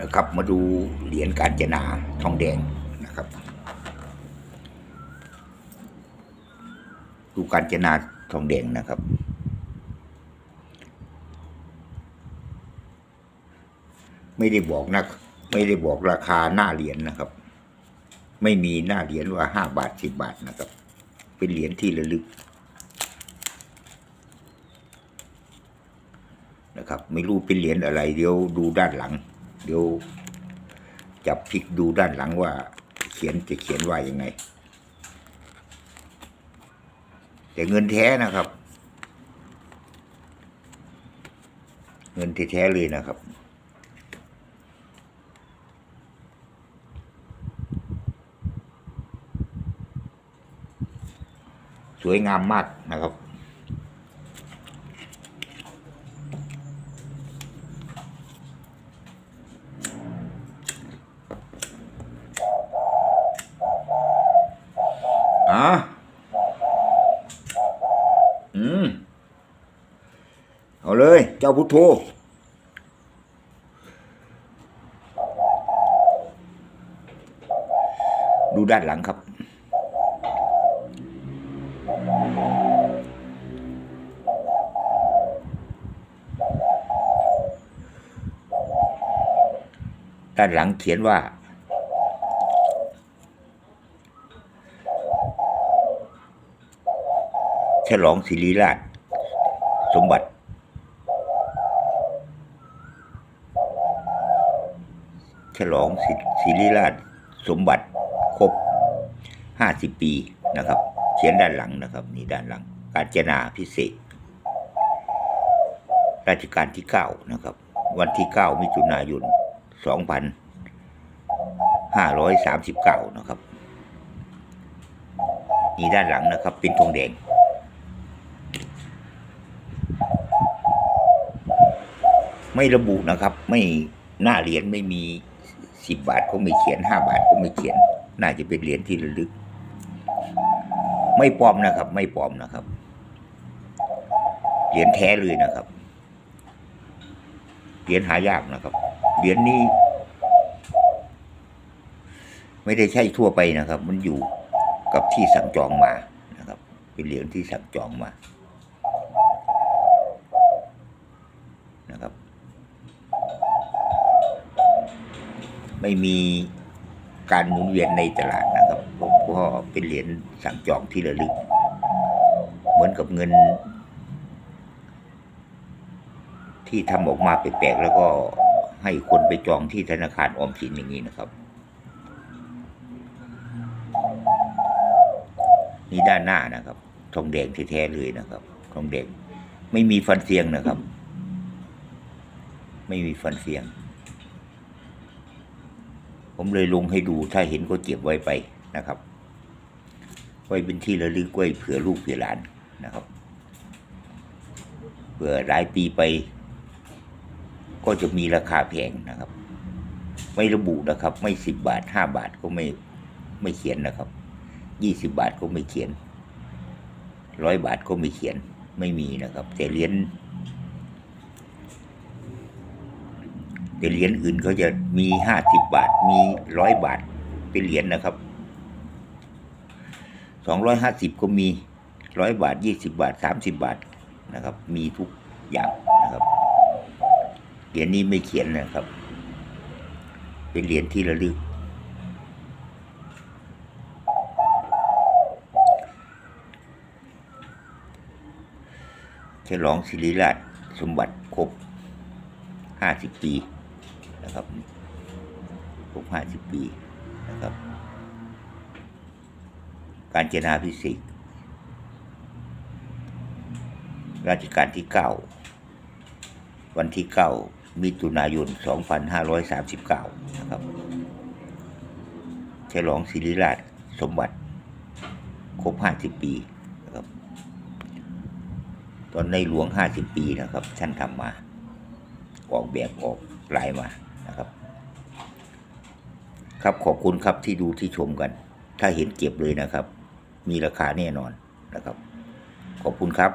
นะครับ มาดูเหรียญกาญจนาทองแดงนะครับ ดูกาญจนาทองแดงนะครับไม่ได้บอกนะไม่ได้บอกราคาหน้าเหรียญนะครับ ไม่มีหน้าเหรียญว่าห้าบาทสิบบาทนะครับ เป็นเหรียญที่ระลึกนะครับ ไม่รู้เป็นเหรียญอะไรเดี๋ยวดูด้านหลัง เดี๋ยวจับพลิกดูด้านหลังว่า เขียนจะเขียนว่ายังไง แต่เงินแท้นะครับ เงินแท้เลยนะครับสวยงามมากนะครับ อะอืม เอาเลย เจ้าพุทโธดูด้านหลังครับ ด้านหลังเขียนว่า ฉลองศิริราช สมบัติ ฉลองศิริราชสมบัติครบห้าสิบปีนะครับ เขียนด้านหลังนะครับ นี่ด้านหลัง การจนาพิเศษ ราชการที่เก้านะครับ วันที่เก้ามิถุนายนสองพันห้าร้อยสามสิบเก้านะครับนี่ด้านหลังนะครับ เป็นธงแดง ไม่ระบุนะครับ ไม่หน้าเหรียญไม่มีสิบบาทก็ไม่เขียนห้าบาทก็ไม่เขียน น่าจะเป็นเหรียญที่ระลึก ไม่ปลอมนะครับ ไม่ปลอมนะครับเหรียญแท้เลยนะครับเหรียญหายากนะครับเหรียญนี้ ไม่ได้ใช่ทั่วไปนะครับ มันอยู่กับที่สั่งจองมานะครับ เป็นเหรียญที่สั่งจองมานะครับ ไม่มีการหมุนเวียนในตลาดนะครับเพราะเป็นเหรียญสั่งจองที่ระลึก เหมือนกับเงิน ที่ทำออกมาแปลกๆแล้วก็ให้คนไปจองที่ธนาคารออมสินอย่างนี้นะครับ นี่ด้านหน้านะครับ ทองแดงแท้ๆเลยนะครับ ทองแดงไม่มีฟันเสียงนะครับ ไม่มีฟันเสียง ผมเลยลงให้ดูถ้าเห็นก็เก็บไว้ไปนะครับ ไว้เป็นที่ระลึกไว้เผื่อลูกเผื่อหลานนะครับเผื่อหลายปีไป ก็จะมีราคาแพงนะครับ ไม่ระบุนะครับ ไม่สิบบาทห้าบาทก็ไม่ไม่เขียนนะครับยี่สิบาทก็ไม่เขียนร้อยบาทก็ไม่เขียนไม่มีนะครับ แต่เหรียญ แต่เหรียญอื่นเขาจะมีห้าสิบบาทมีร้อยบาทเป็นเหรียญนะครับสองร้อยห้าสิบก็มีร้อยบาทยี่สิบาทสามสิบาทนะครับ มีทุกอย่างนะครับเหรียญนี้ไม่เขียนนะครับ เป็นเหรียญที่ระลึกฉลองศิริราชสมบัติครบห้าสิบปี นะครับครบห้าสิบปีนะครับ การเจนาพิเศษกราชการที่เก้าวันที่เก้ามิถุนายนสองพันห้าร้อยสามสิบเก้านะครับ ฉลองศิริราชสมบัติ ครบห้าสิบปีนะครับ ตอนในหลวงห้าสิบปีนะครับ ท่านทำมา ออกแบบออกลายมา นะครับ ครับขอบคุณครับที่ดูที่ชมกัน ถ้าเห็นเก็บเลยนะครับ มีราคาแน่นอนนะครับ ขอบคุณครับ